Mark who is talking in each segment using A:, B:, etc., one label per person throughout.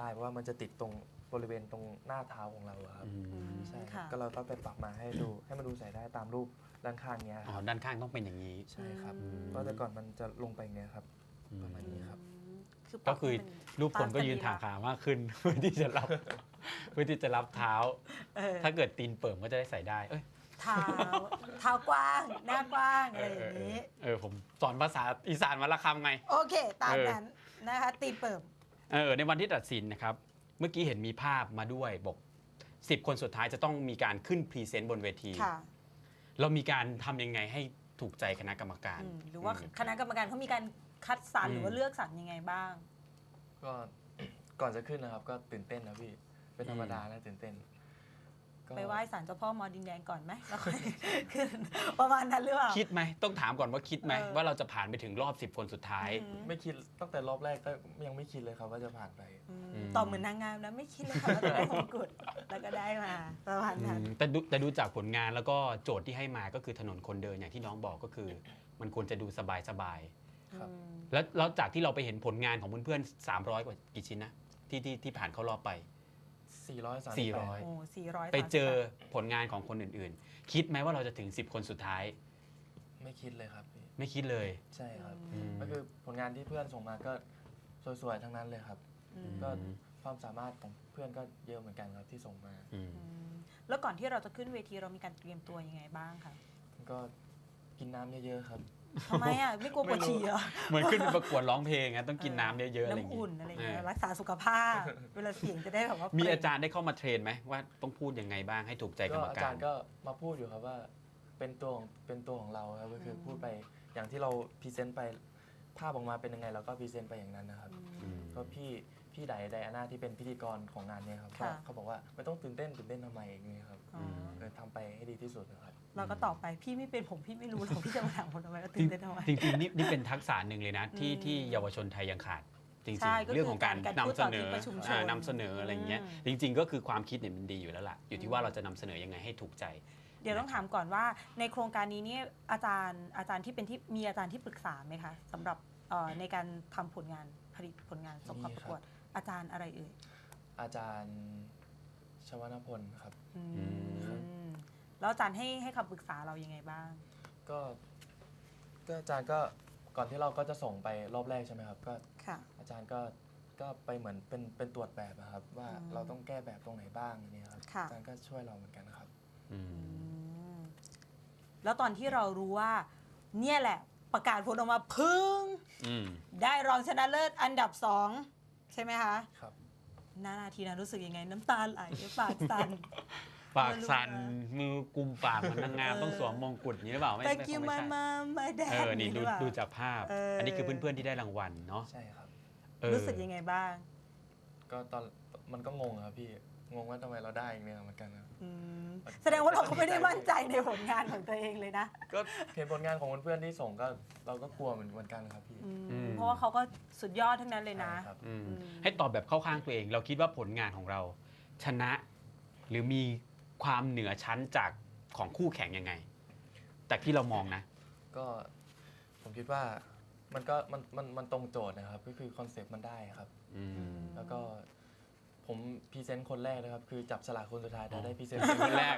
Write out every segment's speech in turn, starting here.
A: ได้เพราะว่ามันจะติดตรงบริเวณตรงหน้าเท้าของเราอะครับ
B: อืม
A: ใช่ครับ
C: ค่ะ
A: ก็เราต้องไปปรับมาให้ดู ให้มันดูใส่ได้ตามรูปด้านข้างเนี้ยค
B: อ๋อ
A: รับ
B: ด้านข้างต้องเป็นอย่างนี้
A: ใช่ครับ
B: อืม
A: เพราะแต่ก่อนมันจะลงไปอย่างเนี้ยครับ
B: อืม
A: ประมาณนี้ครับ
C: อืมคือป
B: ก็
C: รับ
B: คือ
C: ให้มัน
B: รูปคนก็ยืน
C: ตาม
B: ถา
C: สรีระ
B: ขามากขึ้น เพื่อที่จะรับเพื่อที่จะรับเท้า
C: เออ
B: ถ้าเกิดตีนเปิ่มก็จะได้ใส่ได้ เอ้ย
C: เท้าเท้ากว้าง หน้ากว้างอะไรอย่างนี้
B: เออผมสอนภาษาอีสานมาละคำไง
C: โอเค ตาม
B: เออ
C: นั้นนะคะ ตีเปิบ
B: เออในวันที่ตัดสินนะครับ เมื่อกี้เห็นมีภาพมาด้วยบอก10คนสุดท้ายจะต้องมีการขึ้นพรีเซนต์บนเวที
C: ค่ะ
B: เรามีการทำยังไงให้ถูกใจคณะกรรมการ
C: อืมหรือว่า
B: อืม
C: คณะกรรมการเขามีการคัดสรร
B: อืม
C: หรือว่าเลือกสรรยังไงบ้าง
A: ก็ ก่อนจะขึ้นนะครับ ก็ตื่นเต้นนะพี่ เป็นธรรมดานะตื่นเต้นก็
C: ไปไหว้ศาลเจ้าพ่อมอดินแดงก่อนไหมแล้วค่อยขึ้นประมาณนั้นหรือเปล่า
B: คิดไหมต้องถามก่อนว่าคิดไหม
C: เออ
B: ว่าเราจะผ่านไปถึงรอบ 10 คนสุดท้าย
C: อืม
A: ไม่คิดตั้งแต่รอบแรกก็ยังไม่คิดเลยครับว่าจะผ่านไป
C: อืม
B: อืม
C: ตอบเหมือนนางงามนะไม่คิดเลยค่ะว่าจะได้มงกุฎแล้วก็ได้มาประมาณนั้น
B: อืมแต่ดูแต่ดูจากผลงานแล้วก็โจทย์ที่ให้มาก็คือถนนคนเดินอย่างที่น้องบอกก็คือ มันควรจะดูสบายสบาย
A: ครับ
C: อืม
B: ๆแล้วแล้วจากที่เราไปเห็นผลงานของเพื่อนๆ300 กว่ากี่ชิ้นนะที่ที่ที่ผ่านเข้ารอบไป
A: 438
B: 400
C: โอ้สี่ร้อย
B: ไปเจอผลงานของคนอื่นๆ คิดไหมว่าเราจะถึง 10 คนสุดท้าย
A: ไม่คิดเลยครับพี่
B: ไม่คิดเลย
A: ใช่ครับ
B: อืม
A: ก็คือผลงานที่เพื่อนส่งมาก็สวยๆทั้งนั้นเลยครับก็ความสามารถของเพื่อนก็เยอะเหมือนกันครับที่ส่งมา
B: อืม
C: แล้วก่อนที่เราจะขึ้นเวทีเรามีการเตรียมตัวยังไงบ้างคะ
A: ก็กินน้ำเยอะๆครับ
C: ทำไมอะไม่กลัวปวดฉี่เหรอ
B: เหมือนขึ้นไปประกวดร้องเพลงอะต้องกินน้ำเยอะๆอะไรอย่าง
C: น้ำ
B: งี้
C: อุ่นอะไรอย่างเงี้ย
B: เออ
C: รักษาสุขภาพ เวลาเสียงจะได้แบบว่า
B: มี
C: เปล่ง
B: อาจารย์ได้เข้ามาเทรนไหมว่าต้องพูดยังไงบ้างให้ถูกใจกร
A: ก็
B: รม
A: อา
B: การ
A: จารย์ก็มาพูดอยู่ครับว่าเป็นตัวของเป็นตัวของเราครับก็คือพูดไปอย่างที่เราพรีเซนต์ไปภาพออกมาเป็นยังไงเราก็พรีเซนต์ไปอย่างนั้นนะครับ
B: อืม
A: ก็พี่ พี่ไดไดอาน่าที่เป็นพิธีกรของงานเนี้ครับก็
C: ค่ะ
A: เขาบอกว่าไม่ต้องตื่นเต้นตื่นเต้นทำไมอย่างนี้ครับ
C: อ๋อ
A: เออทำไปให้ดีที่สุดนะครับ
C: เราก็ตอบไปพี่ไม่เป็นผมพี่ไม่รู้หรอกพี่จะมาถามผมทำไมว่า
B: จ
C: ตื่นเต้นทำไม
B: ริงจริงๆนี่นี่เป็นทักษะหนึ่งเลยนะ ที่
C: อืม
B: ที่เยาวชนไทยยังขาด จริง
C: ใช่ก็คือ
B: ๆเรื่องของการ
C: การ
B: นำ
C: พูด
B: เส
C: ต่อนที่
B: อ
C: ประชุมชน
B: อ่านำเสนออะไรอย่างเงี้ย
C: อืม
B: จริง ๆ ก็คือความคิดเนี่ยมันดีอยู่แล้วล่ะอยู่ที่ว่าเราจะนำเสนอยังไงให้ถูกใจ
C: เดี๋ยวต้องถามก่อนว่าในโครงการนี้เนี่ยอาจารย์อาจารย์ที่เป็นที่มีอาจารย์ที่ปรึกษาไหมคะสำหรับเอ่อในการทำผลงานผลิตผลงานส่งเข้าประกวด อาจารย์อะไรเอ่ย
A: อาจารย์ชวนพลครับ
C: อืม
B: ครับ
C: แล้วอาจารย์ให้ให้คำปรึกษาเรายังไงบ้าง
A: ก็ก็อาจารย์ก็ก่อนที่เราก็จะส่งไปรอบแรกใช่ไหมครับ ก็
C: ค่ะ
A: อาจารย์ก็ก็ไปเหมือนเป็นเป็นตรวจแบบอะครับ ว่า
C: อืม
A: เราต้องแก้แบบตรงไหนบ้างเนี่ยครับ
C: ค่ะ
A: อาจารย์ก็ช่วยเราเหมือนกันนะครับ
B: อืม
C: อืมแล้วตอนที่เรารู้ว่า เนี่ยแหละ ประกาศผลออกมาพึ่ง
B: อืม
C: ได้รองชนะเลิศอันดับสอง ใช่ไหมคะ
A: ครับ
C: หนานาทีนั้นรู้สึกยังไง น้ำตาไหลปากสั่น
B: ปากสั่นมือกุมปากเหมันนางงาม
C: เออ
B: ต้องสวมมงกุฎอย่างนี้หรือเปล่าไม่
C: thank
B: ไม่
C: you
B: ไม่
C: my
B: ใช่
C: mom my
B: เอ
C: dad
B: อนี่ดู
C: หรือเปล่า
B: ดูจากภาพ
C: เอออั
B: อันนี้คือเพื่อนๆที่ได้รางวัลเนาะ
A: ใช่ครับ
B: เออ
C: รู้สึกยังไงบ้าง
A: ก็ตอนมันก็งงอะครับพี่ งงว่าทำไมเราได้อย่างเนี้ยเหมือนกันนะ
C: อืมแสดงว่าเราก็ไม่ได้มั่นใจในผลงานของตัวเองเลยนะ
A: ก็เห็นผลงานของเพื่อนๆที่ส่งก็เราก็กลัวเหมือนเหมือนกันครับพี่
C: อืม
B: อืม
C: เพราะว่าเขาก็สุดยอดทั้งนั้นเลยนะ
A: ใช่ครับ
B: อืม
C: อืม
B: ให้ตอบแบบเข้าข้างตัวเอง เราคิดว่าผลงานของเรา ชนะ หรือมีความเหนือชั้นจากของคู่แข่งยังไงแต่ที่เรามองนะ
A: ก็ผมคิดว่ามันก็มันมันมันตรงโจทย์นะครับ ก็คือคอนเซปต์มันได้ครับ
B: อืม
A: แล้วก็ ผมพรีเซนต์คนแรกนะครับ คือจับสลากคนสุดท้ายแต่
B: อ๋อ
A: ได้พรีเซนต์
B: เป็นคนแรก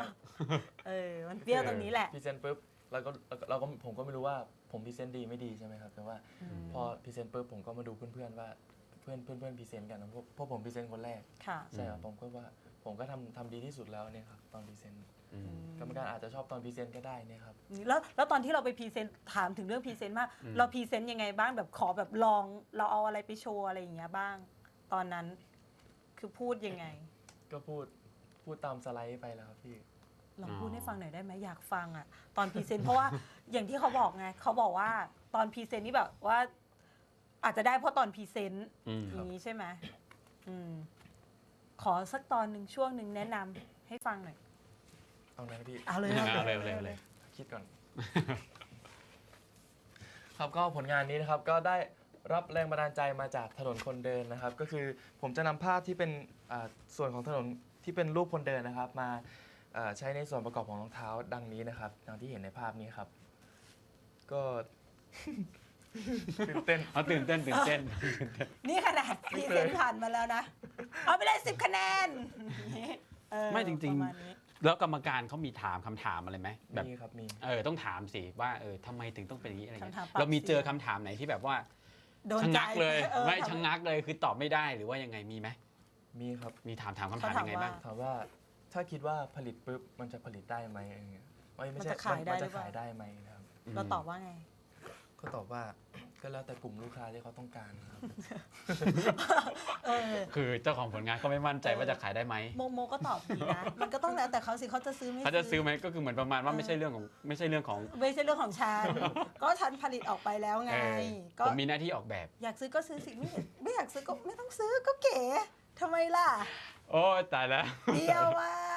C: เออ มันเปรี้ยวตรงนี้แหละ
A: พรีเซนต์ปุ๊บแล้วก็แล้วก็เราก็ผมก็ไม่รู้ว่าผมพรีเซนต์ดีไม่ดีใช่ไหมครับแต่ว่า
C: ม
A: พอพรีเซนต์ปุ๊บผมก็มาดูเพื่อนๆว่าเพื่อนเพื่อนเพื่อนพรีเซนต์กันนะเพราะเพราะผมพรีเซนต์คนแรก
C: ค่ะ
A: ใช่ครับผมก็ว่าผมก็ทำทำดีที่สุดแล้วเนี่ยครับตอนพรีเซนต์
B: อืม
A: กรรมการอาจจะชอบตอนพรีเซนต์ก็ได้เนี่ยครับ
C: แล้วแล้วตอนที่เราไปพรีเซนต์ถามถึงเรื่องพรีเซนต์มาก
B: อืม
C: เราพรีเซนต์ยังไงบ้างแบบขอแบบลองเราเอาอะไรไปโชว์อะไรอย่างเงี้ยบ้าง ตอนนั้น คือพูดยังไง
A: ก็พูดพูดตามสไลด์ไปแล้วครับพี่
C: ลองพูดให้ฟังหน่อยได้ไหมอยากฟังอะ ตอนพรีเซนต์เพราะว่าอย่างที่เขาบอกไงเขาบอกว่าตอนพรีเซนต์นี่แบบว่า อาจจะได้เพราะตอนพรีเซนต์
B: อืม
C: อย่างนี้ใช่ไหมอืมขอสักตอนหนึ่งช่วงหนึ่งแนะนำให้ฟังหน่อย
A: เอาเลยครับพี่
C: เอาเลย
B: เอาเลยเอาเลยเอาเลย
A: คิดก่อน ครับก็ผลงานนี้นะครับก็ได้ รับแรงบันดาลใจมาจากถนนคนเดินนะครับ ก็คือผมจะนำภาพที่เป็นอ่าส่วนของถนนที่เป็นรูปคนเดินนะครับ มาเอ่อใช้ในส่วนประกอบของรองเท้าดังนี้นะครับดังที่เห็นในภาพนี้ครับ ก็ ตื่นเต้น
B: เอาตื่นเต้นตื่นเต้น
C: นี่ขนาดพรีเซนต์ผ่านมาแล้วนะ เอาไปเลยสิบคะแนนเออ
B: ไม่จริงๆ
C: ประมาณนี้
B: แล้วกรรมการเขามีถามคำถามอะไรไหมแบบ
A: มีครับมี
B: เออต้องถามสิว่าเออทำไมถึงต้องเป็นอย่างนี้อะไรเงี้ย
C: คำถามปรับ
B: เรามีเจอ
C: เสียง
B: คำถามไหนที่แบบว่า
C: โดน
B: ชะ
C: ใจ
B: งักเลย
C: ออ
B: ไม่
C: ทำ
B: ชะงักเลยคือตอบไม่ได้หรือว่ายังไงมีไหม
A: มีครับ
B: มีถามถามคำถาม
C: เขาถาม
B: ยังไงบ้าง
C: ว่า
A: ถามว่าถ้าคิดว่าผลิตปุ๊บมันจะผลิตได้ไหมอะไรเงี้ยเอ้ยไม่
C: มัน
A: ใช่
C: จะขายได้
A: มัน
C: หรื
A: จะ
C: อเปล่า
A: ขายได้ไหมนะครับ
C: เราตอบว่าไง
A: ก็ตอบว่า ก็แล้วแต่กลุ่มลูกค้าที่เขาต้องการครับ
C: เออ
B: คือเจ้าของผลงานก็ไม่มั่นใจว่าจะขายได้ไหม
C: โมโมก็ตอบดีนะ มันก็ต้องแล้วแต่เขาสิเขาจะซื้อไม่
B: เขาจะซื้อไหมก็คือเหมือนประมาณว่าไม่ใช่เรื่องของไม่ใช่เรื่องของ
C: ไม่ใช่เรื่องของฉัน ก็ฉันผลิตออกไปแล้วไง
B: เออ
C: ก็
B: ผมมีหน้าที่ออกแบบ
C: อยากซื้อก็ซื้อสิไม่ไม่อยากซื้อก็ไม่ต้องซื้อก็เก๋ทำไมล่ะ
B: โอ้ยตายแล้ว
C: เดียวมาก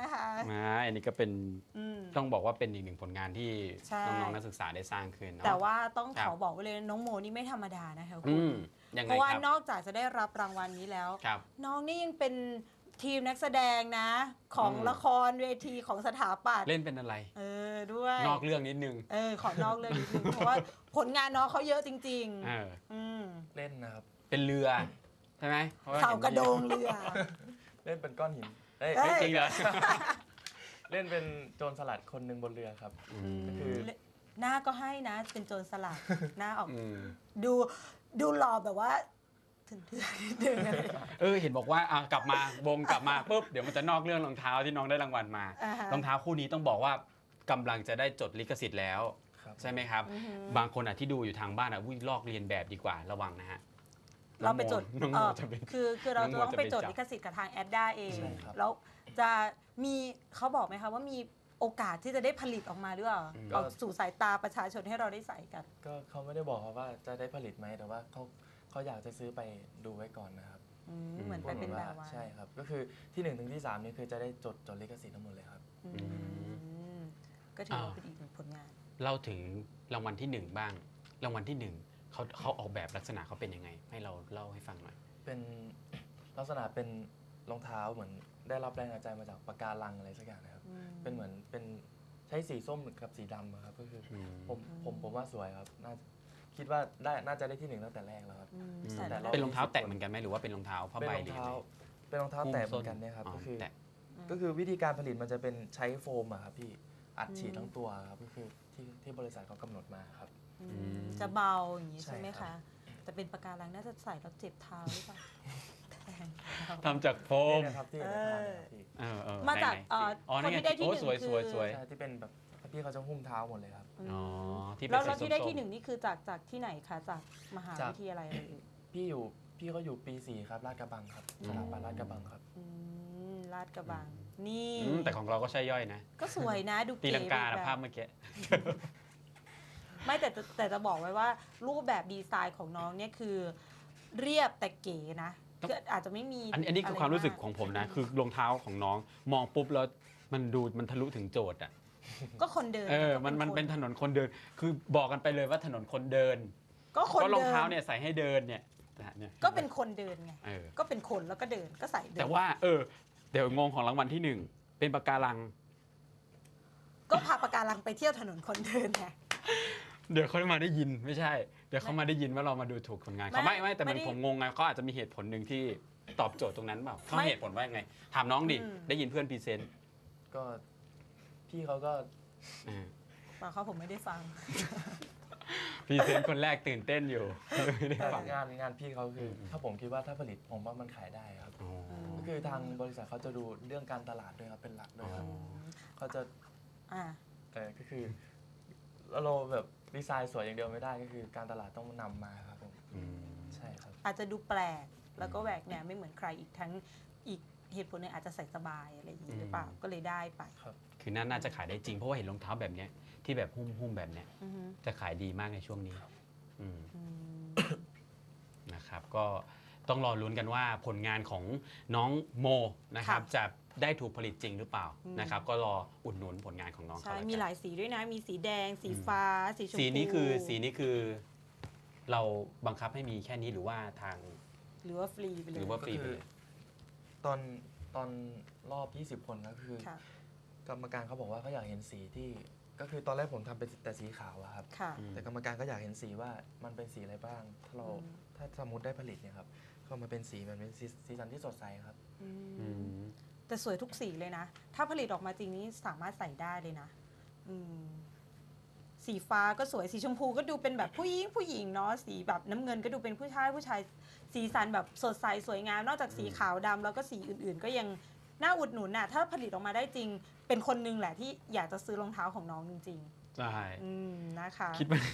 C: นะคะ
B: มาอันนี้ก็เป็น
C: อืม
B: ต้องบอกว่าเป็นอีกหนึ่งผลงานที่
C: ใช่
B: น้องๆนักศึกษาได้สร้างขึ้นเนาะ
C: แต่ว่าต้อง
B: ครั
C: ข
B: บ
C: อบอกไว้เลยน้องโมนี่ไม่ธรรมดานะคะคุ
B: อื
C: ณ
B: มยัง
C: เพ
B: ไง
C: ราะว่า
B: ครับ
C: นอกจากจะได้รับรางวัลนี้แล้ว
B: ครับ
C: น้องนี่ยังเป็นทีมนักแสดงนะ ของ
B: อืม
C: ละครเวทีของสถาปัตย์
B: เล่นเป็นอะไร
C: เออด้วย
B: นอกเรื่องนิดนึง
C: เออขอนอกเรื่องนิดนึงเพราะว่าผลงานน้องเขาเยอะจริง
B: เออ
C: ๆอืม
A: เล่นนะครับ
B: เป็นเรือใช่ไหมพราว่า
C: เสา
B: ห็น
C: กระโดงเรือ
A: เล่นเป็นก้อนหิน เอ้ย
C: เอ้ย
B: จริงเหรอ
A: เล่นเป็นโจรสลัดคนหนึ่งบนเรือครับ
B: อืม
A: คือ
C: หน้าก็ให้นะ เป็นโจรสลัด หน้าออก
B: อืม
C: ดูดูหล่อแบบว่าถึงเถื่อนนิดนึงอะไรอย่างเงี้ย
B: เออเห็นบอกว่าอะกลับมา วงกลับมาปุ๊บเดี๋ยวมันจะนอกเรื่องรองเท้าที่น้องได้รางวัลมา
C: อ่าฮะ
B: รองเท้าคู่นี้ต้องบอกว่ากำลังจะได้จดลิขสิทธิ์แล้ว
A: ครับ
B: ใช่ไหมครับ
C: อือหือ
B: บางคนอะที่ดูอยู่ทางบ้านอะวิ่ลอกเรียนแบบดีกว่าระวังนะฮะ
C: เราไปจด
B: น้อง
C: เอ
B: โม
C: อ
B: จะเป็น
C: คือคือเรา
B: น้อง
C: จะ
B: โม
C: ต้องไปจด
B: จะไปจับ
C: ลิขสิทธิ์กับทางแอดด้าเอง
A: ใช่ครับ
C: แล้วจะมีเขาบอกไหมคะว่ามีโอกาสที่จะได้ผลิตออกมาหรือเปล่า
B: อืม
C: ออกสู่สายตาประชาชนให้เราได้ใส่กัน
A: ก็เขาไม่ได้บอกครับว่าจะได้ผลิตไหมแต่ว่าเขาเขาอยากจะซื้อไปดูไว้ก่อนนะครับ
C: อืมเหมือนไปเป็นแบบว่า
A: ใช่ครับ ก็คือที่หนึ่งถึงที่สามนี่คือจะได้จดจดลิขสิทธิ์ทั้งหมดเลยครับ
C: อืมก็ถือว่าเป็นอีกหนึ่งผลงาน
B: เล่าถึงรางวัลที่หนึ่งบ้าง รางวัลที่หนึ่ง เขาเขาออกแบบลักษณะเขาเป็นยังไง ให้เราเล่าให้ฟังหน่อย
A: เป็นลักษณะเป็นรองเท้าเหมือนได้รับแรงบันดาลใจมาจากปากการังอะไรสักอย่างนะครับ
C: อืม
A: เป็นเหมือนเป็นใช้สีส้มกับสีดำอะครับก็คืออ
B: ม
A: ผมผมผมว่าสวยครับน่าคิดว่าได้น่าจะได้ที่หนึ่งตั้งแต่แรกแล้วครับ
C: อืม
B: อืม
C: ใส่แล้ว
A: แต่
B: เป็นรองเท้าแตะเหมือนกันไหมหรือว่าเป็นรองเท้าผ้า
A: เป็น
B: ใบ
A: รอง
B: หรือยัง
A: เท้า
B: ไง
A: เป็นรองเท้าแตะเหมือนกันเนี่ยครับก็คือ
B: แตะ
A: ก็คือวิธีการผลิตมันจะเป็นใช้โฟมอะครับพี่ อัดฉีด
C: อืม
A: ทั้งตัวครับก็คือที่ที่บริษัทเขากำหนดมาครับ
C: อื
B: อื
C: ม
B: ม
C: จะเบาอย่างนี้
A: ใช่
C: ใช่ไหม
A: ครั
C: คะ
A: บ
C: แต่เป็นปากการังน่าจะใส่แล้วเจ็บเท้าหรือเปล่าแทงเท้า
B: ทำจากโฟม
A: นี่นะครับที่อยู่ในผ้าเนี่ยครับพี่
B: เออเออ
C: มาจาก
B: ไหนๆ
C: เอ่อ
B: อ๋อนี่ไง
C: คนที่ได้ที่
B: โอ้
C: หนึ่ง
B: สวย
C: คื
B: ส
C: อ
B: วยสวย
A: ใช่ที่เป็นแบบพี่เขาจะหุ้มเท้าหมดเลยครับ
B: อ๋อที่เป็น
C: แล้ว
B: สี
C: แล้ว
B: ส้ม
C: ที่ได้
B: ๆ
C: ที่หนึ่งนี่คือจากจากที่ไหนคะจากมหา
A: จาก
C: วิทยาลัยอะไรเอ่ย
A: พี่อยู่พี่เขาอยู่ปีสี่ครับลาดกระบังครับสถาบันลาดกระบังครับ
C: อืม ลาดกระบัง นี่
B: อืมแต่ของเราก็ใช่ย่อยนะ
C: ก็สวยนะดู
B: ตี
C: เก๋
B: ลังกา
C: แบบ
B: ภาพเมื่อกี้
C: ไม่แต่แต่แต่จะบอกไว้ว่ารูปแบบดีไซน์ของน้องเนี่ยคือ เรียบแต่เก๋นะคืออาจจะไม่มี
B: อันอันนี้คือะ
C: ไค
B: วามรู้สึกของผมนะ คือรองเท้าของน้องมองปุ๊บแล้วมันดูมันทะลุถึงโจทย์อะ
C: ก็คนเดิน
B: เออ
C: ก็
B: มันมัน
C: ค
B: เป็นถนนคนเดิน คือบอกกันไปเลยว่าถนนคนเดิน
C: ก็คน
B: ก็รอง
C: เดิน
B: เท้าเนี่ยใส่ให้เดินเนี่ยนะเนี่ย
C: ก็เป็นคนเดินไง
B: เออ
C: ก็เป็นคนแล้วก็เดินก็ใส่เดิน
B: แต่ว่าเออ เดี๋ยวงงของรางวัลที่หนึ่งเป็นปากการัง
C: ก็พาปากการังไปเที่ยวถนนคนเดินไง
B: เดี๋ยวเขามาได้ยินไม่ใช่ เดี๋ยวเขามาได้ยินว่าเรามาดูถูกผลงานเขา
C: ไม่
B: ไม่ไม่แต่
C: ไม่
B: มัน
C: ได้
B: ผมงงไงเขาอาจจะมีเหตุผลหนึ่งที่ตอบโจทย์ตรงนั้นเปล่าเขา
C: ไม่
B: เหตุผลว่ายังไง ถามน้องดิ
C: อืม
B: ได้ยินเพื่อนพรีเซนต์
A: ก็พี่เขาก็
B: อ่า
C: เปล่าเขาผมไม่ได้ฟัง
B: พรีเซนต์คนแรกตื่นเต้นอยู่ไม่ได้ฟัง
A: งานงานพี่เขาคืออ
B: ม
A: ถ้าผมคิดว่าถ้าผลิตผมว่ามันขายได้ครับ
B: อ๋อ
A: ก็ คือทางบริษัทเขาจะดูเรื่องการตลาดด้วยครับเป็นหลักด้วยครับ
B: อ๋อ
A: เขาจะ
C: อ่า
A: เออก็คือแล้วเราแบบดีไซน์สวยอย่างเดียวไม่ได้ก็คือ การตลาดต้องนำมาครับผม
B: อืม
A: ใช่ครับ
C: อาจจะดูแปลก แล้วก็แหวกแนวไม่เหมือนใครอีกทั้งอีกเหตุผลหนึงอาจจะใส่สบายอะไรอย่างนี้หรือเปล่า
B: อืม
C: ก็เลยได้ไป
B: คือน่าน่าจะขายได้จริงเพราะว่าเห็นรองเท้าแบบเนี้ยที่แบบหุ้มหุ้มแบบเนี้ย
C: อือฮึ
B: จะขายดีมากในช่วงนี้อืม
C: อืม
B: นะครับ ก็ ต้องรอลุ้นกันว่าผลงานของน้องโมนะครับ
C: ค่ะ
B: จะได้ถูกผลิตจริงหรือเปล่า
C: อืม
B: นะครับก็รออุดหนุนผลงานของน้องเขา
C: ใช่
B: แล้ว
C: มีห
B: กัน
C: ลายสีด้วยนะ มีสีแดง สี
B: อืม
C: ฟ้า สีชมพู
B: สีนี้คือสีนี้คือเราบังคับให้มีแค่นี้หรือว่าทาง
C: หรือว่าฟรีไปเล
B: ห
C: ย
B: รือว่าฟรีไปเลย
A: ตอนตอนรอบ 20 คนก็คือ
C: ค่ะ
A: กรรมการเขาบอกว่าเขาอยากเห็นสีที่ ก็คือตอนแรกผมทำเป็นแต่สีขาวอะครับ
C: ค่ะ
B: อืม
A: แต่กรรมการก็อยากเห็นสีว่ามันเป็นสีอะไรบ้าง ถ้าเรา
C: อืม
A: ถ้าสมมติได้ผลิตเนี่ยครับ ก็มาเป็นสีมันเป็นสีสีสันที่สดใสครับ
C: อืม
B: อืม
C: แต่สวยทุกสีเลยนะ ถ้าผลิตออกมาจริงนี้สามารถใส่ได้เลยนะอืมสีฟ้าก็สวยสีชมพูก็ดูเป็นแบบผู้หญิงผู้หญิงเนาะสีแบบน้ำเงินก็ดูเป็นผู้ชายผู้ชายสีสันแบบสดใสสวยงาม นอกจากสี
B: อืม
C: ขาวดำแล้วก็สีอื่นๆ ก็ยังน่าอุดหนุนน่ะ ถ้าผลิตออกมาได้จริง เป็นคนหนึงแหละที่อยากจะซื้อรองเท้าของน้องจริง
B: ใช่
C: ๆอืมนะคะ
B: คิดว่า
C: อะไร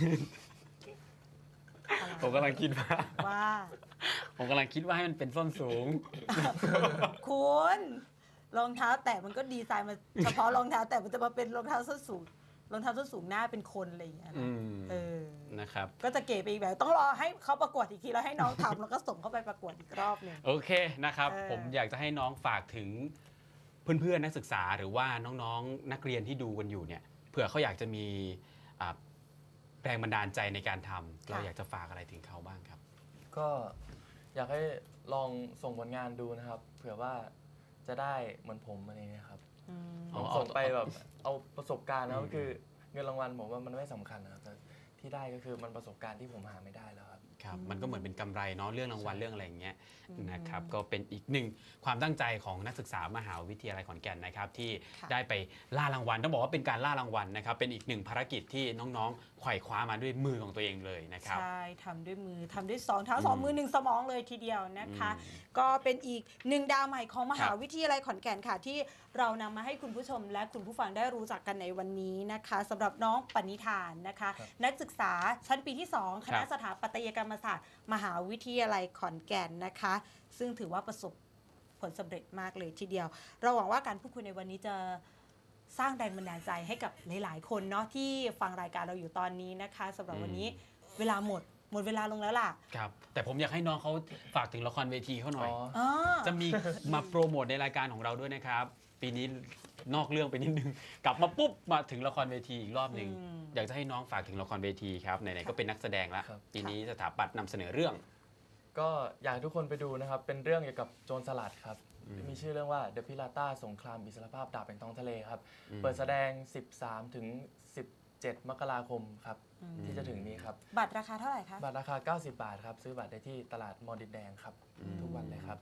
B: ผมกำลังคิดว่า
C: ว่า
B: ผมกำลังคิดว่าให้มันเป็นส้นสูง
C: คุณรองเท้าแตะมันก็ดีไซน์มาเฉพาะรองเท้าแตะมันจะมาเป็นรองเท้าส้นสูงรองเท้าส้นสูงหน้าเป็นคนอะไรอย่างเงี้ย
B: อื
C: นะ
B: ม
C: เออ
B: นะครับ
C: ก็จะเก๋ไปอีกแบบต้องรอให้เขาประกวดอีกทีแล้วให้น้องทำแล้วก็ส่งเข้าไปประกวดอีกรอบหนึ่ง
B: โอเคนะครับ
C: เออ
B: ผมอยากจะให้น้องฝากถึงเพื่อนๆนักศึกษาหรือว่าน้องๆนักเรียนที่ดูกันอยู่เนี่ยเผื่อเขาอยากจะมีอ่า แรงบันดาลใจในการทำเราอยากจะฝากอะไรถึงเขาบ้างครับ
A: ก็อยากให้ลองส่งผลงานดูนะครับ เผื่อว่าจะได้เหมือนผมอะไรเงี้ยครับ
C: อืม
B: อ๋
A: ผ
B: อ
A: มส่งไปแบบเอาประสบการณ์นะ
B: อืม
A: ก็คือเงินรางวัลผมว่ามันไม่สำคัญนะครับแต่ที่ได้ก็คือมันประสบการณ์ที่ผมหาไม่ได้แล้วครับ
B: ครับมันก็เหมือนเป็นกำไรเนาะเรื่องรางวัลเรื่องอะไรอย่างเงี้ย
C: อืม
B: นะครับก็เป็นอีกหนึ่งความตั้งใจของนักศึกษามหาวิทยาลัยขอนแก่นนะครับที่
C: ค่ะ
B: ได้ไปล่ารางวัลต้องบอกว่าเป็นการล่ารางวัลนะครับเป็นอีกหนึ่งภารกิจที่น้องๆไขว่คว้ามาด้วยมือของตัวเองเลยนะครับ
C: ใช่ทำด้วยมือทำด้วยสองเท้าสอง
B: อืม
C: มือหนึ่งสมองเลยทีเดียวนะคะ
B: อืม
C: ก็เป็นอีกหนึ่งดาวใหม่ของมหา
B: ครับ
C: วิทยาลัยขอนแก่นค่ะ ที่เรานำมาให้คุณผู้ชมและคุณผู้ฟังได้รู้จักกันในวันนี้นะคะสำหรับน้องปณิธานนะคะ
A: ครับ
C: นักศึกษาชั้นปีที่ 2 คณะ
B: ครับ
C: สถาปัตยกรรมศาสตร์ มหาวิทยาลัยขอนแก่นนะคะ ซึ่งถือว่าประสบผลสำเร็จมากเลยทีเดียว เราหวังว่าการพูดคุยในวันนี้จะ สร้างแรงบันดาลใจให้กับหลายๆ คนเนาะที่ฟังรายการเราอยู่ตอนนี้นะคะสำหรับวันนี้เวลาหมดหมดเวลาลงแล้วล่ะ
B: ครับ แต่ผมอยากให้น้องเขาฝากถึงละครเวทีเขาหน่อย
A: อ๋อ
C: อ๋อ
B: จะมีมาโปรโมทในรายการของเราด้วยนะครับ ปีนี้นอกเรื่องไปนิดนึง กลับมาปุ๊บมาถึงละครเวทีอีกรอบหนึ่ง
C: อืม
B: อยากจะให้น้องฝากถึงละครเวทีครับไหนๆก็เป็นนักแสดงแล้ว
A: ครับ
B: ปีนี้สถาปัตย์นำเสนอเรื่อง
A: ก็อยากให้ทุกคนไปดูนะครับ เป็นเรื่องเกี่ยวกับโจรสลัดครับ
B: อื ม
A: มีชื่อเรื่องว่า The Pirata สงครามอิสรภาพดาบแห่งท้องทะเลครับ
B: อืม
A: เปิดแสดง 13 ถึง 17 มกราคมครับ
C: อืม
A: ที่จะถึงนี้ครับ
C: บัตรราคาเท่าไหร่คะ
A: บัตรราคา 90 บาทครับ ซื้อบัตรได้ที่ตลาดมอดินแดงครับ ทุกวันเลยครับ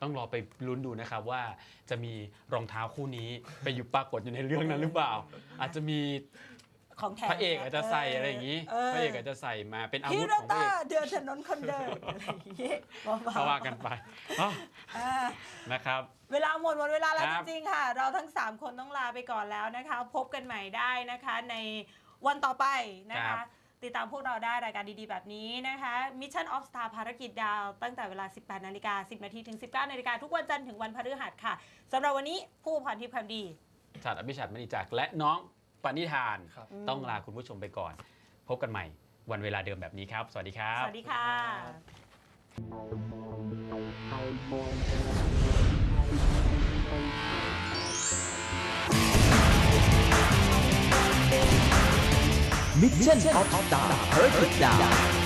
B: ต้องรอไปลุ้นดูนะครับว่าจะมีรองเท้าคู่นี้ไปอยู่ปรากฏอยู่ในเรื่องนั้นหรือเปล่า อาจจะมี
C: ของแถม
B: พระเอกอาจจะใส่อะไรอย่างนี้
C: เออ
B: พระเอกอาจจะใส่มาเป็นอา
C: พี
B: วุธ
C: รา
B: ของพระ
C: ตา
B: เอก
C: เดินถนนคนเดินอะไรอย่างงี้เบาๆ
B: ก็ว่ากันไปอ๋อ
C: อ่า
B: นะครับ
C: เวลาหมดหมดเวลาแล้ว
B: ค
C: จ
B: รับ
C: ริงๆค่ะ เราทั้ง 3 คนต้องลาไปก่อนแล้วนะคะ พบกันใหม่ได้นะคะในวันต่อไปนะคะ ติดตามพวกเราได้รายการดีๆ แบบนี้นะคะ Mission of Star ภารกิจดาว ตั้งแต่เวลา 18นาฬิกา10นาทีถึง 19นาฬิกาทุกวันจันทร์ถึงวันพฤหัสค่ะสำหรับวันนี้ผู้พันทิพย์คำดี
B: ชาติอภิชัดมณีจักรและน้อง ปณิธาน
A: ครับ
B: ต้องลาคุณผู้ชมไปก่อน พบกันใหม่วันเวลาเดิมแบบนี้ครับ สวัสดีครับ
C: สวัสดีค่ะ
D: Mission of Star ภารกิจดาว